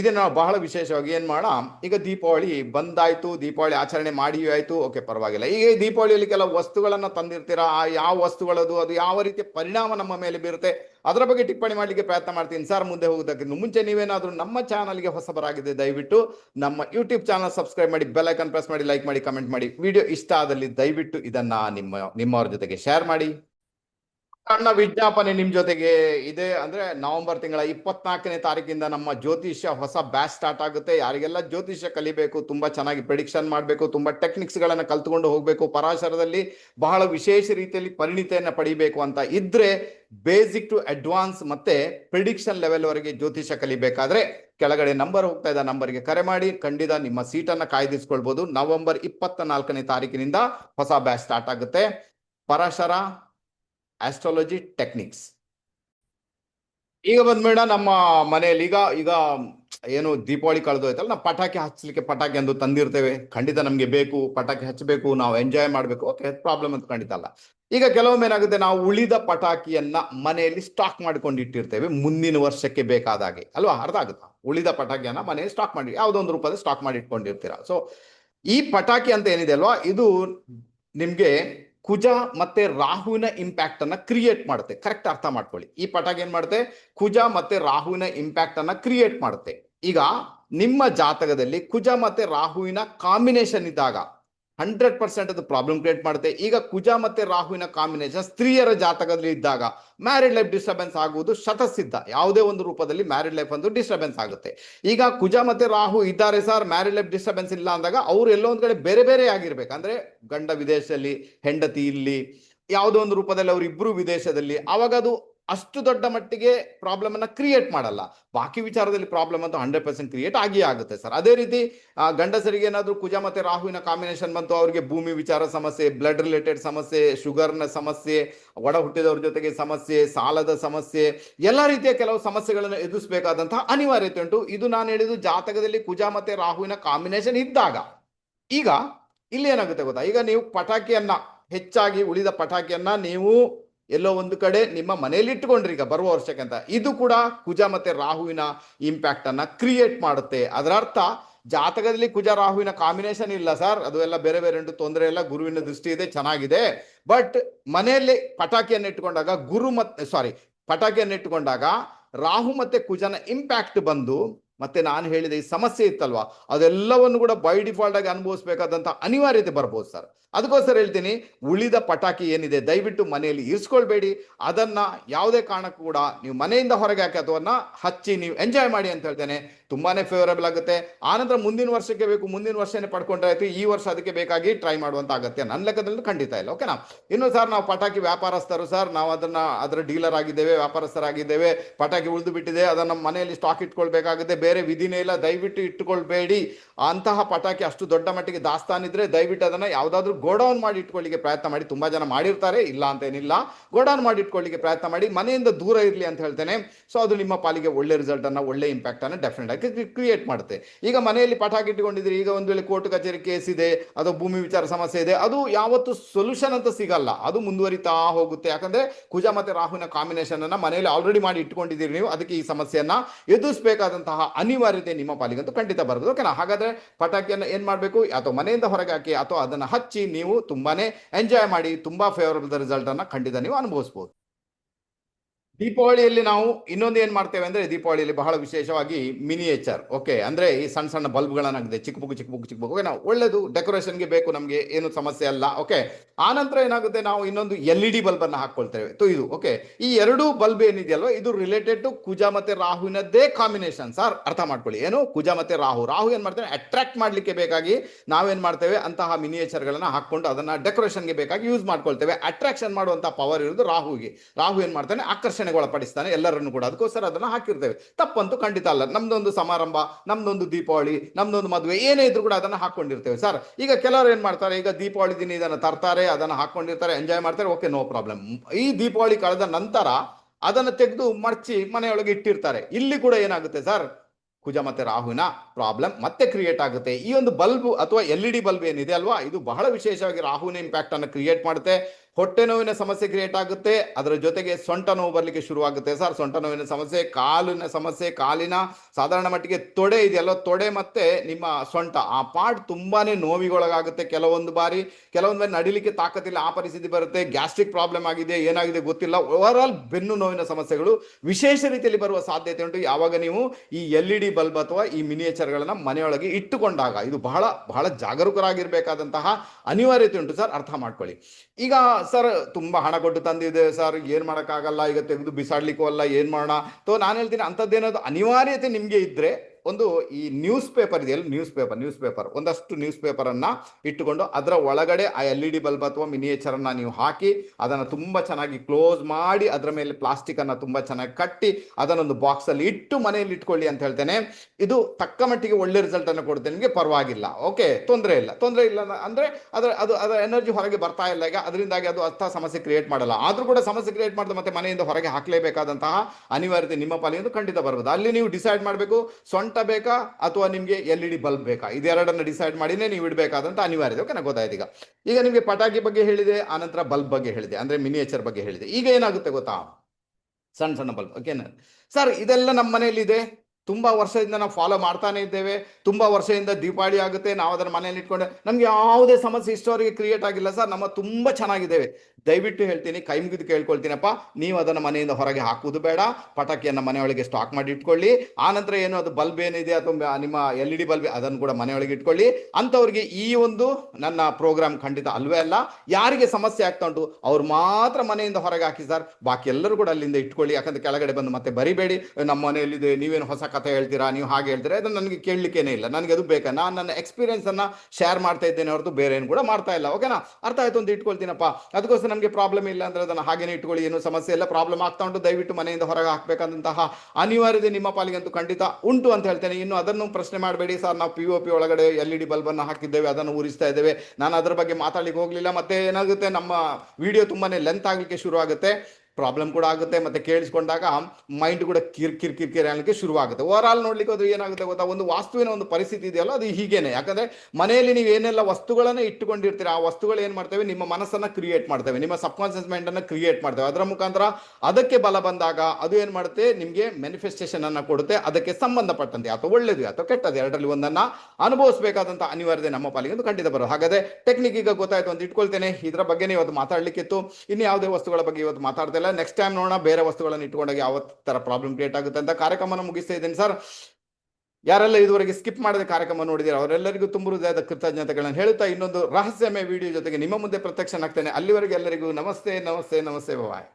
ಇದನ್ನ ಬಹಳ ವಿಶೇಷವಾಗಿ ಏನು ಮಾಡೋಣ? ಈಗ ದೀಪಾವಳಿ ಬಂದಾಯಿತು, ದೀಪಾವಳಿ ಆಚರಣೆ ಮಾಡಿಯೂ ಆಯಿತು, ಓಕೆ ಪರವಾಗಿಲ್ಲ. ಈಗ ದೀಪಾವಳಿಯಲ್ಲಿ ಕೆಲವು ವಸ್ತುಗಳನ್ನು ತಂದಿರ್ತೀರಾ? ಆ ಯಾವ ವಸ್ತುಗಳದು, ಅದು ಯಾವ ರೀತಿಯ ಪರಿಣಾಮ ನಮ್ಮ ಮೇಲೆ ಬೀರುತ್ತೆ? ಅದರ ಬಗ್ಗೆ ಟಿಪ್ಪಣಿ ಮಾಡಲಿಕ್ಕೆ ಪ್ರಯತ್ನ ಮಾಡ್ತೀನಿ. ಸರ್, ಮುಂದೆ ಹೋಗೋದಕ್ಕಿಂತ ಮುಂಚೆ ನೀವೇನಾದರೂ ನಮ್ಮ ಚಾನಲ್ಗೆ ಹೊಸಬರಾಗಿದೆ ದಯವಿಟ್ಟು ನಮ್ಮ ಯೂಟ್ಯೂಬ್ ಚಾನಲ್ ಸಬ್ಸ್ಕ್ರೈಬ್ ಮಾಡಿ, ಬೆಲ್ ಐಕನ್ ಪ್ರೆಸ್ ಮಾಡಿ, ಲೈಕ್ ಮಾಡಿ, ಕಮೆಂಟ್ ಮಾಡಿ. ವಿಡಿಯೋ ಇಷ್ಟ ಆದಲ್ಲಿ ದಯವಿಟ್ಟು ಇದನ್ನ ನಿಮ್ಮ, ನಿಮ್ಮವ್ರ ಜೊತೆಗೆ ಶೇರ್ ಮಾಡಿ. ಸಣ್ಣ ವಿಜ್ಞಾಪನೆ ನಿಮ್ ಜೊತೆಗೆ ಇದೆ ಅಂದ್ರೆ ನವೆಂಬರ್ ತಿಂಗಳ ಇಪ್ಪತ್ನಾಲ್ಕನೇ ತಾರೀಕಿಂದ ನಮ್ಮ ಜ್ಯೋತಿಷ್ಯ ಹೊಸ ಬ್ಯಾಚ್ ಸ್ಟಾರ್ಟ್ ಆಗುತ್ತೆ. ಯಾರಿಗೆಲ್ಲ ಜ್ಯೋತಿಷ್ಯ ಕಲಿಬೇಕು, ತುಂಬಾ ಚೆನ್ನಾಗಿ ಪ್ರಿಡಿಕ್ಷನ್ ಮಾಡಬೇಕು, ತುಂಬಾ ಟೆಕ್ನಿಕ್ಸ್ ಗಳನ್ನ ಕಲ್ತ್ಕೊಂಡು ಹೋಗ್ಬೇಕು, ಪರಾಶರದಲ್ಲಿ ಬಹಳ ವಿಶೇಷ ರೀತಿಯಲ್ಲಿ ಪರಿಣಿತಿಯನ್ನ ಪಡಿಬೇಕು ಅಂತ ಇದ್ರೆ ಬೇಸಿಕ್ ಟು ಅಡ್ವಾನ್ಸ್ ಮತ್ತೆ ಪ್ರಿಡಿಕ್ಷನ್ ಲೆವೆಲ್ ವರೆಗೆ ಜ್ಯೋತಿಷ್ಯ ಕಲಿಬೇಕಾದ್ರೆ ಕೆಳಗಡೆ ನಂಬರ್ ಹೋಗ್ತಾ ಇದ್ದ ನಂಬರ್ಗೆ ಕರೆ ಮಾಡಿ, ಖಂಡಿತ ನಿಮ್ಮ ಸೀಟನ್ನ ಕಾಯ್ದಿರಿಸ್ಕೊಳ್ಬಹುದು ನವೆಂಬರ್ ಇಪ್ಪತ್ತ ನಾಲ್ಕನೇ ತಾರೀಕಿನಿಂದ ಹೊಸ ಬ್ಯಾಚ್ ಸ್ಟಾರ್ಟ್ ಆಗುತ್ತೆ. ಪರಾಶರ ಆಸ್ಟ್ರಾಲಜಿ ಟೆಕ್ನಿಕ್ಸ್ ಈಗ ಬಂದ್ಬೇಡ ನಮ್ಮ ಮನೆಯಲ್ಲಿ ಈಗ ಈಗ ಏನು ದೀಪಾವಳಿ ಕಳೆದು ಹೋಯ್ತಲ್ಲ, ನಾವು ಪಟಾಕಿ ಹಚ್ಚಲಿಕ್ಕೆ ಪಟಾಕಿ ಅಂದು ತಂದಿರ್ತೇವೆ. ಖಂಡಿತ ನಮಗೆ ಬೇಕು, ಪಟಾಕಿ ಹಚ್ಚಬೇಕು, ನಾವು ಎಂಜಾಯ್ ಮಾಡಬೇಕು. ಓಕೆ ಪ್ರಾಬ್ಲಮ್ ಅಂತ ಖಂಡಿತ ಅಲ್ಲ. ಈಗ ಕೆಲವೊಮ್ಮೆ ಏನಾಗುತ್ತೆ, ನಾವು ಉಳಿದ ಪಟಾಕಿಯನ್ನ ಮನೆಯಲ್ಲಿ ಸ್ಟಾಕ್ ಮಾಡಿಕೊಂಡಿಟ್ಟಿರ್ತೇವೆ ಮುಂದಿನ ವರ್ಷಕ್ಕೆ ಬೇಕಾದಾಗೆ ಅಲ್ವಾ? ಅರ್ಥ ಆಗುತ್ತಾ? ಉಳಿದ ಪಟಾಕಿಯನ್ನ ಮನೆಯಲ್ಲಿ ಸ್ಟಾಕ್ ಮಾಡಿ, ಯಾವುದೊಂದು ರೂಪದಲ್ಲಿ ಸ್ಟಾಕ್ ಮಾಡಿ ಇಟ್ಕೊಂಡಿರ್ತೀರಾ. ಸೊ ಈ ಪಟಾಕಿ ಅಂತ ಏನಿದೆ ಅಲ್ವಾ? ಇದು ನಿಮ್ಗೆ ಕುಜ ಮತ್ತೆ ರಾಹುವಿನ ಇಂಪ್ಯಾಕ್ಟ್ ಅನ್ನ ಕ್ರಿಯೇಟ್ ಮಾಡುತ್ತೆ. ಕರೆಕ್ಟ್ ಅರ್ಥ ಮಾಡ್ಕೊಳ್ಳಿ. ಈ ಪಟಾಕ್ ಏನ್ ಮಾಡುತ್ತೆ? ಕುಜ ಮತ್ತೆ ರಾಹುವಿನ ಇಂಪ್ಯಾಕ್ಟ್ ಅನ್ನ ಕ್ರಿಯೇಟ್ ಮಾಡುತ್ತೆ. ಈಗ ನಿಮ್ಮ ಜಾತಕದಲ್ಲಿ ಕುಜ ಮತ್ತೆ ರಾಹುವಿನ ಕಾಂಬಿನೇಷನ್ ಇದ್ದಾಗ ಹಂಡ್ರೆಡ್ ಪರ್ಸೆಂಟ್ ಅದು ಪ್ರಾಬ್ಲಮ್ ಕ್ರಿಯೇಟ್ ಮಾಡುತ್ತೆ. ಈಗ ಕುಜ ಮತ್ತೆ ರಾಹುವಿನ ಕಾಂಬಿನೇಷನ್ ಸ್ತ್ರೀಯರ ಜಾತಕದಲ್ಲಿ ಇದ್ದಾಗ ಮ್ಯಾರಿಡ್ ಲೈಫ್ ಡಿಸ್ಟರ್ಬೆನ್ಸ್ ಆಗುವುದು ಶತಸಿದ್ಧ. ಯಾವುದೇ ಒಂದು ರೂಪದಲ್ಲಿ ಮ್ಯಾರಿಡ್ ಲೈಫ್ ಒಂದು ಡಿಸ್ಟರ್ಬೆನ್ಸ್ ಆಗುತ್ತೆ. ಈಗ ಕುಜ ಮತ್ತೆ ರಾಹು ಇದ್ದಾರೆ ಸರ್ ಮ್ಯಾರಿಡ್ ಲೈಫ್ ಡಿಸ್ಟರ್ಬೆನ್ಸ್ ಇಲ್ಲ ಅಂದಾಗ ಅವ್ರು ಎಲ್ಲೋ ಒಂದ್ ಕಡೆ ಬೇರೆ ಬೇರೆ ಆಗಿರ್ಬೇಕು. ಅಂದ್ರೆ ಗಂಡ ವಿದೇಶದಲ್ಲಿ, ಹೆಂಡತಿ ಇಲ್ಲಿ, ಯಾವುದೋ ಒಂದು ರೂಪದಲ್ಲಿ ಅವರಿಬ್ಬರು ವಿದೇಶದಲ್ಲಿ. ಅವಾಗ ಅದು ಅಷ್ಟು ದೊಡ್ಡ ಮಟ್ಟಿಗೆ ಪ್ರಾಬ್ಲಮ್ ಅನ್ನ ಕ್ರಿಯೇಟ್ ಮಾಡಲ್ಲ. ಬಾಕಿ ವಿಚಾರದಲ್ಲಿ ಪ್ರಾಬ್ಲಮ್ ಅಂತೂ ಹಂಡ್ರೆಡ್ ಪರ್ಸೆಂಟ್ ಕ್ರಿಯೇಟ್ ಆಗಿಯೇ ಆಗುತ್ತೆ ಸರ್ ಅದೇ ರೀತಿ ಗಂಡಸರಿಗೆ ಏನಾದರೂ ಕುಜ ಮತ್ತೆ ರಾಹುವಿನ ಕಾಂಬಿನೇಷನ್ ಬಂತು, ಅವರಿಗೆ ಭೂಮಿ ವಿಚಾರ ಸಮಸ್ಯೆ ಬ್ಲಡ್ ರಿಲೇಟೆಡ್ ಸಮಸ್ಯೆ ಶುಗರ್ನ ಸಮಸ್ಯೆ, ಒಡ ಹುಟ್ಟಿದವ್ರ ಜೊತೆಗೆ ಸಮಸ್ಯೆ, ಸಾಲದ ಸಮಸ್ಯೆ, ಎಲ್ಲ ರೀತಿಯ ಕೆಲವು ಸಮಸ್ಯೆಗಳನ್ನು ಎದುರಿಸಬೇಕಾದಂತಹ ಅನಿವಾರ್ಯತೆ ಉಂಟು. ಇದು ನಾನು ಹೇಳಿದ್ದು ಜಾತಕದಲ್ಲಿ ಕುಜ ಮತ್ತೆ ರಾಹುವಿನ ಕಾಂಬಿನೇಷನ್ ಇದ್ದಾಗ. ಈಗ, ಇಲ್ಲಿ ಏನಾಗುತ್ತೆ ಗೊತ್ತಾ? ಈಗ ನೀವು ಪಟಾಕಿಯನ್ನ, ಹೆಚ್ಚಾಗಿ ಉಳಿದ ಪಟಾಕಿಯನ್ನ ನೀವು ಎಲ್ಲೋ ಒಂದು ಕಡೆ ನಿಮ್ಮ ಮನೆಯಲ್ಲಿ ಇಟ್ಟುಕೊಂಡ್ರಿ ಈಗ ಬರುವ ವರ್ಷಕ್ಕೆ ಅಂತ. ಇದು ಕೂಡ ಕುಜ ಮತ್ತೆ ರಾಹುವಿನ ಇಂಪ್ಯಾಕ್ಟ್ ಅನ್ನ ಕ್ರಿಯೇಟ್ ಮಾಡುತ್ತೆ. ಅದರ ಅರ್ಥ ಜಾತಕದಲ್ಲಿ ಕುಜ ರಾಹುವಿನ ಕಾಂಬಿನೇಷನ್ ಇಲ್ಲ ಸರ್ ಅದು ಎಲ್ಲ ಬೇರೆ ಬೇರೆ ಉಂಟು. ತೊಂದರೆ ಇಲ್ಲ. ಗುರುವಿನ ದೃಷ್ಟಿ ಇದೆ. ಚೆನ್ನಾಗಿದೆ. ಬಟ್ ಮನೆಯಲ್ಲಿ ಪಟಾಕಿಯನ್ನು ಇಟ್ಟುಕೊಂಡಾಗ ಗುರು ಮತ್ತೆ ಸಾರಿ ಪಟಾಕಿಯನ್ನು ಇಟ್ಟುಕೊಂಡಾಗ ರಾಹು ಮತ್ತೆ ಕುಜನ ಇಂಪ್ಯಾಕ್ಟ್ ಬಂದು ಮತ್ತೆ ನಾನು ಹೇಳಿದ ಈ ಸಮಸ್ಯೆ ಇತ್ತಲ್ವಾ? ಅದೆಲ್ಲವನ್ನು ಕೂಡ ಬೈ ಡಿಫಾಲ್ಟ್ ಆಗಿ ಅನುಭವಿಸಬೇಕಾದಂತ ಅನಿವಾರ್ಯತೆ ಬರ್ಬೋದು ಸರ್. ಅದಕ್ಕೋಸ್ಕರ ಹೇಳ್ತೀನಿ, ಉಳಿದ ಪಟಾಕಿ ಏನಿದೆ ದಯವಿಟ್ಟು ಮನೆಯಲ್ಲಿ ಇರಿಸ್ಕೊಳ್ಬೇಡಿ. ಅದನ್ನ ಯಾವುದೇ ಕಾರಣಕ್ಕೂ ಕೂಡ ನೀವು ಮನೆಯಿಂದ ಹೊರಗೆ ಹಾಕಿ ಅಥವಾ ಹಚ್ಚಿ ನೀವು ಎಂಜಾಯ್ ಮಾಡಿ ಅಂತ ಹೇಳ್ತೇನೆ. ತುಂಬಾನೇ ಫೇವರಬಲ್ ಆಗುತ್ತೆ. ಆನಂತರ ಮುಂದಿನ ವರ್ಷಕ್ಕೆ ಬೇಕು, ಮುಂದಿನ ವರ್ಷನೇ ಪಡ್ಕೊಂಡ್ರೆ ಆಯ್ತು, ಈ ವರ್ಷ ಅದಕ್ಕೆ ಬೇಕಾಗಿ ಟ್ರೈ ಮಾಡುವಂತ ಅಗತ್ಯ ನನ್ನ ಲೆಕ್ಕದಲ್ಲಿ ಖಂಡಿತ ಇಲ್ಲ ಓಕೆನಾ ಇನ್ನು ಸರ್, ನಾವು ಪಟಾಕಿ ವ್ಯಾಪಾರಸ್ಥರು ಸರ್, ನಾವು ಅದನ್ನ, ಅದರ ಡೀಲರ್ ಆಗಿದ್ದೇವೆ, ವ್ಯಾಪಾರಸ್ಥರಾಗಿದ್ದೇವೆ, ಪಟಾಕಿ ಉಳಿದು ಬಿಟ್ಟಿದೆ, ಅದನ್ನ ಮನೆಯಲ್ಲಿ ಸ್ಟಾಕ್ ಇಟ್ಕೊಳ್ಬೇಕಾಗುತ್ತೆ ಬೇರೆ ವಿಧಿನೇ ಇಲ್ಲ. ದಯವಿಟ್ಟು ಇಟ್ಟುಕೊಳ್ಬೇಡಿ. ಅಂತಹ ಪಟಾಕಿ ಅಷ್ಟು ದೊಡ್ಡ ಮಟ್ಟಿಗೆ ದಾಸ್ತಾನಿದ್ರೆ ದಯವಿಟ್ಟು ಅದನ್ನ ಯಾವುದಾದ್ರೂ ಗೋಡೌನ್ ಮಾಡಿ ಇಟ್ಕೊಳ್ಳಿಕ್ಕೆ ಪ್ರಯತ್ನ ಮಾಡಿ. ತುಂಬಾ ಜನ ಮಾಡಿರ್ತಾರೆ. ಇಲ್ಲ ಅಂತ ಏನಿಲ್ಲ ಗೋಡೌನ್ ಮಾಡಿ ಇಟ್ಕೊಳ್ಳಿಕ್ಕೆ ಪ್ರಯತ್ನ ಮಾಡಿ. ಮನೆಯಿಂದ ದೂರ ಇರಲಿ ಅಂತ ಹೇಳ್ತೇನೆ. ಸೊ ಅದು ನಿಮ್ಮ ಪಾಲಿಗೆ ಒಳ್ಳೆ ರಿಸಲ್ಟ್ ಅನ್ನ, ಒಳ್ಳೆ ಇಂಪ್ಯಾಕ್ಟ್ ಅನ್ನ ಡೆಫಿನೆಟ್ ಆಗಿ ಕ್ರಿಯೇಟ್ ಮಾಡುತ್ತೆ. ಈಗ ಮನೆಯಲ್ಲಿ ಪಟಾಕಿ ಇಟ್ಟುಕೊಂಡಿದ್ರೆ ಈಗ ಒಂದು ವೇಳೆ ಕೋರ್ಟ್ ಕಚೇರಿ ಕೇಸ್ ಇದೆ. ಅದು ಭೂಮಿ ವಿಚಾರ ಸಮಸ್ಯೆ ಇದೆ. ಅದು ಯಾವತ್ತು ಸೊಲ್ಯೂಷನ್ ಅಂತ ಸಿಗಲ್ಲ. ಅದು ಮುಂದುವರಿತಾ ಹೋಗುತ್ತೆ. ಯಾಕಂದ್ರೆ ಕುಜ ಮತ್ತೆ ರಾಹುನ ಕಾಂಬಿನೇಷನ್ ಅನ್ನ ಮನೆಯಲ್ಲಿ ಆಲ್ರೆಡಿ ಮಾಡಿ ಇಟ್ಕೊಂಡಿದ್ದೀರಿ ನೀವು. ಅದಕ್ಕೆ ಈ ಸಮಸ್ಯೆಯನ್ನ ಎದುರಿಸಬೇಕಾದಂತಹ ಅನಿವಾರ್ಯತೆ ನಿಮ್ಮ ಪಾಲಿಗಂತೂ ಖಂಡಿತ ಬರಬಹುದು. ಓಕೆನಾ? ಹಾಗಾದ್ರೆ ಪಟಾಕಿಯನ್ನು ಏನ್ ಮಾಡಬೇಕು? ಅಥವಾ ಮನೆಯಿಂದ ಹೊರಗೆ ಹಾಕಿ ಅಥವಾ ಅದನ್ನ ಹಚ್ಚಿ ನೀವು ತುಂಬಾನೇ ಎಂಜಾಯ್ ಮಾಡಿ, ತುಂಬಾ ಫೇವರಬಲ್ ರಿಸಲ್ಟ್ ಅನ್ನ ಖಂಡಿತ ನೀವು ಅನುಭವಿಸಬಹುದು ದೀಪಾವಳಿಯಲ್ಲಿ ನಾವು ಇನ್ನೊಂದು ಏನ್ ಮಾಡ್ತೇವೆ ಅಂದ್ರೆ ದೀಪಾವಳಿಯಲ್ಲಿ ಬಹಳ ವಿಶೇಷವಾಗಿ ಮಿನಿಯೇಚರ್ ಓಕೆ ಅಂದ್ರೆ ಈ ಸಣ್ಣ ಸಣ್ಣ ಬಲ್ಬ್ಗಳನ್ನಾಗಿದೆ ಚಿಕ್ಕ ಬುಕ್ ಚಿಕ್ಕ ಬುಕ್ ಚಿಕ್ಕ ಬುಕ್ ನಾವು ಒಳ್ಳೇದು ಡೆಕೋರೇಷನ್ಗೆ ಬೇಕು, ನಮಗೆ ಏನು ಸಮಸ್ಯೆ ಅಲ್ಲ ಓಕೆ ಆನಂತರ ಏನಾಗುತ್ತೆ, ನಾವು ಇನ್ನೊಂದು ಎಲ್ ಇ ಡಿ ಬಲ್ಬ್ ಅನ್ನ ಹಾಕೊಳ್ತೇವೆ ತೊ ಇದು ಓಕೆ ಈ ಎರಡು ಬಲ್ಬ್ ಏನಿದೆಯಲ್ವ, ಇದು ರಿಲೇಟೆಡ್ ಟು ಕುಜಾ ಮತ್ತೆ ರಾಹುವಿನದ್ದೇ ಕಾಂಬಿನೇಷನ್ ಸರ್ ಅರ್ಥ ಮಾಡ್ಕೊಳ್ಳಿ. ಏನು? ಕುಜಾ ಮತ್ತೆ ರಾಹು. ರಾಹು ಏನ್ ಮಾಡ್ತೇವೆ? ಅಟ್ರಾಕ್ಟ್ ಮಾಡ್ಲಿಕ್ಕೆ ಬೇಕಾಗಿ ನಾವೇನ್ ಮಾಡ್ತೇವೆ? ಅಂತಹ ಮಿನಿಯೇಚರ್ ಗಳನ್ನ ಹಾಕೊಂಡು ಅದನ್ನ ಡೆಕೋರೇಷನ್ಗೆ ಬೇಕಾಗಿ ಯೂಸ್ ಮಾಡ್ಕೊಳ್ತೇವೆ. ಅಟ್ರಾಕ್ಷನ್ ಮಾಡುವಂತಹ ಪವರ್ ಇರೋದು ರಾಹುಗೆ ರಾಹು ಏನ್ ಮಾಡ್ತಾನೆ? ಆಕರ್ಷಣೆಗೆ ಒಳಪಡಿಸ್ತಾನೆ, ಎಲ್ಲರನ್ನು ಕೂಡ. ಅದಕ್ಕೋಸ್ಕರ ಅದನ್ನು ಹಾಕಿರ್ತೇವೆ. ತಪ್ಪಂತೂ ಖಂಡಿತ ಅಲ್ಲ. ನಮ್ದೊಂದು ಸಮಾರಂಭ, ನಮ್ದೊಂದು ದೀಪಾವಳಿ, ನಮ್ದೊಂದು ಮದುವೆ, ಏನೇ ಇದ್ರು ಕೂಡ ಅದನ್ನು ಹಾಕೊಂಡಿರ್ತೇವೆ. ಸರ್, ಈಗ ಕೆಲವರು ಏನ್ ಮಾಡ್ತಾರೆ, ಈಗ ದೀಪಾವಳಿ ದಿನ ಇದನ್ನು ತರ್ತಾರೆ, ಅದನ್ನು ಹಾಕೊಂಡಿರ್ತಾರೆ ಎಂಜಾಯ್ ಮಾಡ್ತಾರೆ ಓಕೆ ನೋ ಪ್ರಾಬ್ಲಮ್ ಈ ದೀಪಾವಳಿ ಕಳೆದ ನಂತರ ಅದನ್ನು ತೆಗೆದು ಮಡಚಿ ಮನೆಯೊಳಗೆ ಇಟ್ಟಿರ್ತಾರೆ. ಇಲ್ಲಿ ಕೂಡ ಏನಾಗುತ್ತೆ ಸರ್, ಕುಜ ಮತ್ತೆ ರಾಹುವಿನ ಪ್ರಾಬ್ಲಮ್ ಮತ್ತೆ ಕ್ರಿಯೇಟ್ ಆಗುತ್ತೆ. ಈ ಒಂದು ಬಲ್ಬ್ ಅಥವಾ ಎಲ್ ಇ ಡಿ ಬಲ್ಬ್ ಏನಿದೆ ಅಲ್ವಾ? ಇದು ಬಹಳ ವಿಶೇಷವಾಗಿ ರಾಹುವಿನ ಇಂಪ್ಯಾಕ್ಟ್ ಅನ್ನು ಕ್ರಿಯೇಟ್ ಮಾಡುತ್ತೆ. ಹೊಟ್ಟೆ ನೋವಿನ ಸಮಸ್ಯೆ ಕ್ರಿಯೇಟ್ ಆಗುತ್ತೆ. ಅದರ ಜೊತೆಗೆ ಸೊಂಟ ನೋವು ಬರಲಿಕ್ಕೆ ಶುರುವಾಗುತ್ತೆ. ಸರ್, ಸೊಂಟ ನೋವಿನ ಸಮಸ್ಯೆ, ಕಾಲಿನ ಸಮಸ್ಯೆ, ಕಾಲಿನ ಸಾಧಾರಣ ಮಟ್ಟಿಗೆ ತೊಡೆ ಇದೆಯಲ್ಲ, ತೊಡೆ ಮತ್ತೆ ನಿಮ್ಮ ಸೊಂಟ. ಆ ಪಾರ್ಟ್ ತುಂಬಾನೇ ನೋವಿಗೊಳಗಾಗುತ್ತೆ ಕೆಲವೊಂದು ಬಾರಿ. ಕೆಲವೊಂದು ಬಾರಿ ನಡಿಲಿಕ್ಕೆ ತಾಕತ್ತಿಲ್ಲ, ಆ ಪರಿಸ್ಥಿತಿ ಬರುತ್ತೆ. ಗ್ಯಾಸ್ಟ್ರಿಕ್ ಪ್ರಾಬ್ಲಮ್ ಆಗಿದೆ, ಏನಾಗಿದೆ ಗೊತ್ತಿಲ್ಲ. ಓವರ್ ಆಲ್ ಬೆನ್ನು ನೋವಿನ ಸಮಸ್ಯೆಗಳು ವಿಶೇಷ ರೀತಿಯಲ್ಲಿ ಬರುವ ಸಾಧ್ಯತೆ ಉಂಟು. ಯಾವಾಗ ನೀವು ಈ ಎಲ್ ಇ ಡಿ ಬಲ್ಬ್ ಅಥವಾ ಈ ಮಿನಿಯೇಚರ್ಗಳನ್ನ ಮನೆಯೊಳಗೆ ಇಟ್ಟುಕೊಂಡಾಗ, ಇದು ಬಹಳ ಬಹಳ ಜಾಗರೂಕರಾಗಿರ್ಬೇಕಾದಂತಹ ಅನಿವಾರ್ಯತೆ ಉಂಟು ಸರ್. ಅರ್ಥ ಮಾಡ್ಕೊಳ್ಳಿ. ಈಗ ಸರ್, ತುಂಬಾ ಹಣ ಕೊಟ್ಟು ತಂದಿದೆ ಸರ್, ಏನ್ ಮಾಡಕ್ಕಾಗಲ್ಲ, ಈಗ ತೆಗೆದು ಬಿಸಾಡ್ಲಿಕ್ಕೂ ಅಲ್ಲ, ಏನ್ ಮಾಡೋಣ? ತೋ, ನಾನು ಹೇಳ್ತೀನಿ, ಅಂಥದ್ದೇನಾದ್ರು ಅನಿವಾರ್ಯತೆ ನಿಮ್ಗೆ ಇದ್ರೆ ಒಂದು ಈ ನ್ಯೂಸ್ ಪೇಪರ್ ಇದೆಯಲ್ಲ ನ್ಯೂಸ್ ಪೇಪರ್ ನ್ಯೂಸ್ ಪೇಪರ್ ಒಂದಷ್ಟು ನ್ಯೂಸ್ ಪೇಪರ್ ಅನ್ನ ಇಟ್ಟುಕೊಂಡು ಅದರ ಒಳಗಡೆ ಆ ಎಲ್ ಇ ಡಿ ಬಲ್ಬ್ ಅಥವಾ ಮಿನಿಯೇಚರನ್ನು ನೀವು ಹಾಕಿ ಅದನ್ನು ತುಂಬ ಚೆನ್ನಾಗಿ ಕ್ಲೋಸ್ ಮಾಡಿ ಅದರ ಮೇಲೆ ಪ್ಲಾಸ್ಟಿಕ್ ತುಂಬ ಚೆನ್ನಾಗಿ ಕಟ್ಟಿ ಅದನ್ನೊಂದು ಬಾಕ್ಸ್ ಅಲ್ಲಿ ಇಟ್ಟು ಮನೆಯಲ್ಲಿ ಇಟ್ಕೊಳ್ಳಿ ಅಂತ ಹೇಳ್ತೇನೆ. ಇದು ತಕ್ಕ ಮಟ್ಟಿಗೆ ಒಳ್ಳೆ ರಿಸಲ್ಟ್ ಅನ್ನು ಕೊಡುತ್ತೆ. ನಿಮಗೆ ಪರವಾಗಿಲ್ಲ. ಓಕೆ ತೊಂದರೆ ಇಲ್ಲ. ತೊಂದರೆ ಇಲ್ಲ ಅಂದರೆ ಅಂದ್ರೆ, ಅದು, ಅದರ ಎನರ್ಜಿ ಹೊರಗೆ ಬರ್ತಾ ಇಲ್ಲ. ಈಗ ಅದರಿಂದಾಗಿ ಅದು ಅರ್ಥ ಸಮಸ್ಯೆ ಕ್ರಿಯೇಟ್ ಮಾಡಲ್ಲ. ಆದ್ರೂ ಕೂಡ ಸಮಸ್ಯೆ ಕ್ರಿಯೇಟ್ ಮಾಡಿದ್ರೆ ಮತ್ತೆ ಮನೆಯಿಂದ ಹೊರಗೆ ಹಾಕಲೇಬೇಕಾದಂತಹ ಅನಿವಾರ್ಯತೆ ನಿಮ್ಮ ಪಾಲಿಂದ ಖಂಡಿತ ಬರ್ಬೋದು ಅಲ್ಲಿ ನೀವು ಡಿಸೈಡ್ ಮಾಡಬೇಕು. ಸೊಂಟ ಬೇಕಾ ಅಥವಾ ನಿಮಗೆ ಎಲ್ ಇ ಬಲ್ಬ್ ಬೇಕಾ? ಇದೆರಡನ್ನ ಡಿಸೈಡ್ ಮಾಡಿನೇ ನೀವು ಇಡಬೇಕಾದಂತ ಅನಿವಾರ್ಯ ಓಕೆ ನನಗೆ ಗೊತ್ತಾಯ್ತು ಈಗ. ಈಗ ನಿಮಗೆ ಪಟಾಕಿ ಬಗ್ಗೆ ಹೇಳಿದೆ, ಆನಂತರ ಬಲ್ಬ್ ಬಗ್ಗೆ ಹೇಳಿದೆ, ಅಂದ್ರೆ ಮಿನಿಯೇಚರ್ ಬಗ್ಗೆ ಹೇಳಿದೆ. ಈಗ ಏನಾಗುತ್ತೆ ಗೊತ್ತಾ? ಸಣ್ಣ ಸಣ್ಣ ಬಲ್ಬ್, ಓಕೆನಾ? ಸರ್, ಇದೆಲ್ಲ ನಮ್ಮ ಮನೆಯಲ್ಲಿದೆ ತುಂಬಾ ವರ್ಷದಿಂದ ನಾವು ಫಾಲೋ ಮಾಡ್ತಾನೆ ಇದ್ದೇವೆ. ತುಂಬಾ ವರ್ಷದಿಂದ ದೀಪಾವಳಿ ಆಗುತ್ತೆ. ನಾವು ಅದನ್ನ ಮನೆಯಲ್ಲಿ ಇಟ್ಕೊಂಡೆ, ನಮ್ಗೆ ಯಾವುದೇ ಸಮಸ್ಯೆ ಇಷ್ಟವರೆಗೆ ಕ್ರಿಯೇಟ್ ಆಗಿಲ್ಲ ಸರ್. ನಮ್ಮ ತುಂಬಾ ಚೆನ್ನಾಗಿದ್ದೇವೆ. ದಯವಿಟ್ಟು ಹೇಳ್ತೀನಿ, ಕೈ ಮುಗಿದು ಕೇಳ್ಕೊಳ್ತೀನಪ್ಪ. ನೀವು ಅದನ್ನ ಮನೆಯಿಂದ ಹೊರಗೆ ಹಾಕುವುದು ಬೇಡ. ಪಟಾಕಿಯನ್ನ ಮನೆಯೊಳಗೆ ಸ್ಟಾಕ್ ಮಾಡಿ ಇಟ್ಕೊಳ್ಳಿ. ಆನಂತರ ಏನು, ಅದು ಬಲ್ಬ್ ಏನಿದೆ ಅಥವಾ ನಿಮ್ಮ ಎಲ್ ಇ ಡಿ ಬಲ್ಬ್, ಅದನ್ನು ಕೂಡ ಮನೆಯೊಳಗೆ ಇಟ್ಕೊಳ್ಳಿ. ಅಂಥವ್ರಿಗೆ ಈ ಒಂದು ನನ್ನ ಪ್ರೋಗ್ರಾಮ್ ಖಂಡಿತ ಅಲ್ವೇ ಅಲ್ಲ. ಯಾರಿಗೆ ಸಮಸ್ಯೆ ಆಗ್ತಾ ಉಂಟು, ಅವ್ರು ಮಾತ್ರ ಮನೆಯಿಂದ ಹೊರಗೆ ಹಾಕಿ ಸರ್. ಬಾಕಿ ಎಲ್ಲರೂ ಕೂಡ ಅಲ್ಲಿಂದ ಇಟ್ಕೊಳ್ಳಿ. ಯಾಕಂದ್ರೆ ಕೆಳಗಡೆ ಬಂದು ಮತ್ತೆ ಬರಿಬೇಡಿ. ನಮ್ಮ ಮನೆಯಲ್ಲಿದೆ, ನೀವೇನು ಹೊಸ ಕಥೆ ಹೇಳ್ತೀರಾ? ನೀವು ಹಾಗೆ ಹೇಳ್ತೀರಾ? ಅದನ್ನು ನನಗೆ ಕೇಳಲಿಕ್ಕೇನೆ ಇಲ್ಲ. ನನಗೆ ಅದು ಬೇಕಾ? ನಾನು ನನ್ನ ಎಕ್ಸ್ಪೀರಿಯನ್ಸ್ ಅನ್ನ ಶೇರ್ ಮಾಡ್ತಾ ಇದ್ದೇನೆ ಹೊರತು ಬೇರೆ ಏನು ಕೂಡ ಮಾಡ್ತಾ ಇಲ್ಲ. ಓಕೆನಾ ಅರ್ಥ ಆಯ್ತು ಅಂತ ಇಟ್ಕೊಳ್ತೀನಪ್ಪ. ಅದಕ್ಕೋಸ್ಕರ ನಮಗೆ ಪ್ರಾಬ್ಲಮ್ ಇಲ್ಲ ಅಂದ್ರೆ ಅದನ್ನು ಹಾಗೇನೆ ಇಟ್ಕೊಳ್ಳಿ. ಏನು ಸಮಸ್ಯೆ ಇಲ್ಲ. ಪ್ರಾಬ್ಲಮ್ ಆಗ್ತಾ ಉಂಟು. ದಯವಿಟ್ಟು ಮನೆಯಿಂದ ಹೊರಗೆ ಹಾಕಬೇಕಾದಂತಹ ಅನಿವಾರ್ಯತೆ ನಿಮ್ಮ ಪಾಲಿಗಂತೂ ಖಂಡಿತ ಉಂಟು ಅಂತ ಹೇಳ್ತೇನೆ. ಇನ್ನು ಅದನ್ನು ಪ್ರಶ್ನೆ ಮಾಡಬೇಡಿ ಸರ್. ನಾವು ಪಿ ಒ ಪಿ ಒಳಗಡೆ ಎಲ್ ಇ ಡಿ ಬಲ್ಬ್ ಅನ್ನು ಹಾಕಿದ್ದೇವೆ. ಅದನ್ನು ಉರಿಸ್ತಾ ಇದ್ದೇವೆ. ನಾನು ಅದರ ಬಗ್ಗೆ ಮಾತಾಡ್ಲಿಕ್ಕೆ ಹೋಗಲಿಲ್ಲ. ಮತ್ತೆ ಏನಾಗುತ್ತೆ? ನಮ್ಮ ವಿಡಿಯೋ ತುಂಬಾನೇ ಲೆಂತ್ ಆಗಲಿಕ್ಕೆ ಶುರು ಆಗುತ್ತೆ ಪ್ರಾಬ್ಲಮ್ ಕೂಡ ಆಗುತ್ತೆ ಮತ್ತೆ ಕೇಳಿಸ್ಕೊಂಡಾಗ ಮೈಂಡ್ ಕೂಡ ಕಿರ್ ಕಿರ್ ಕಿರ್ ಕಿರ್ ಶುರುವಾಗುತ್ತೆ. ಓವರ್ ನೋಡ್ಲಿಕ್ಕೆ ಅದು ಏನಾಗುತ್ತೆ ಗೊತ್ತಾ? ಒಂದು ವಾಸ್ತುವಿನ ಒಂದು ಪರಿಸ್ಥಿತಿ ಇದೆಯಲ್ಲ, ಅದು ಹೀಗೇನೆ. ಯಾಕಂದ್ರೆ ಮನೆಯಲ್ಲಿ ನೀವು ಏನೆಲ್ಲ ವಸ್ತುಗಳನ್ನ ಇಟ್ಟುಕೊಂಡಿರ್ತೀರ, ಆ ವಸ್ತುಗಳು ಏನು ಮಾಡ್ತೇವೆ? ನಿಮ್ಮ ಮನಸ್ಸನ್ನ ಕ್ರಿಯೇಟ್ ಮಾಡ್ತೇವೆ. ನಿಮ್ಮ ಸಬ್ ಕಾನ್ಸಿಯಸ್ ಮೈಂಡ್ ಅನ್ನ ಕ್ರಿಯೇಟ್ ಮಾಡ್ತೇವೆ. ಅದರ ಮುಖಾಂತರ ಅದಕ್ಕೆ ಬಲ ಬಂದಾಗ ಅದು ಏನು ಮಾಡುತ್ತೆ? ನಿಮಗೆ ಮ್ಯಾನಿಫೆಸ್ಟೇಷನ್ ಅನ್ನ ಕೊಡುತ್ತೆ. ಅದಕ್ಕೆ ಸಂಬಂಧಪಟ್ಟಂತೆ, ಅಥವಾ ಒಳ್ಳೇದು, ಅಥವಾ ಕೆಟ್ಟದ್ದು, ಎರಡರಲ್ಲಿ ಒಂದನ್ನ ಅನುಭವಿಸಬೇಕಾದಂತ ಅನಿವಾರ್ಯತೆ ನಮ್ಮ ಪಾಲಿಗೆ ಒಂದು ಖಂಡಿತ ಬರೋದು. ಹಾಗಾದ್ರೆ ಟೆಕ್ನಿಕ್ ಈಗ ಗೊತ್ತಾಯ್ತು ಅಂತ ಇಟ್ಕೊಳ್ತೇನೆ. ಇದರ ಬಗ್ಗೆನೇ ಇವತ್ತು ಮಾತಾಡ್ಲಿಕ್ಕಿತ್ತು. ಇನ್ನು ಯಾವುದೇ ವಸ್ತುಗಳ ಬಗ್ಗೆ ಇವತ್ತು ಮಾತಾಡ್ತಾ ನೆಕ್ಸ್ಟ್ ಟೈಮ್ ನೋಡೋಣ, ಬೇರೆ ವಸ್ತುಗಳನ್ನು ಇಟ್ಕೊಂಡಾಗ ಯಾವ ತರ ಪ್ರಾಬ್ಲಮ್ ಕ್ರಿಯೇಟ್ ಆಗುತ್ತೆ ಅಂತ ಕಾರ್ಯಕ್ರಮನ ಮುಗಿಸ್ತಾ ಇದ್ದೀನಿ ಸರ್. ಯಾರೆಲ್ಲ ಇದುವರೆಗೆ ಸ್ಕಿಪ್ ಮಾಡಿದ ಕಾರ್ಯಕ್ರಮ ನೋಡಿದ್ದೀರಾ ಅವರೆಲ್ಲರಿಗೂ ತುಂಬ ಹೃದಯದ ಕೃತಜ್ಞತೆಗಳನ್ನು ಹೇಳುತ್ತಾ ಇನ್ನೊಂದು ರಹಸ್ಯಮಯ ವಿಡಿಯೋ ಜೊತೆಗೆ ನಿಮ್ಮ ಮುಂದೆ ಪ್ರತ್ಯಕ್ಷನಾಗ್ತೇನೆ. ಅಲ್ಲಿವರೆಗೆ ಎಲ್ಲರಿಗೂ ನಮಸ್ತೆ ನಮಸ್ತೆ ನಮಸ್ತೆ ಬಾಯ್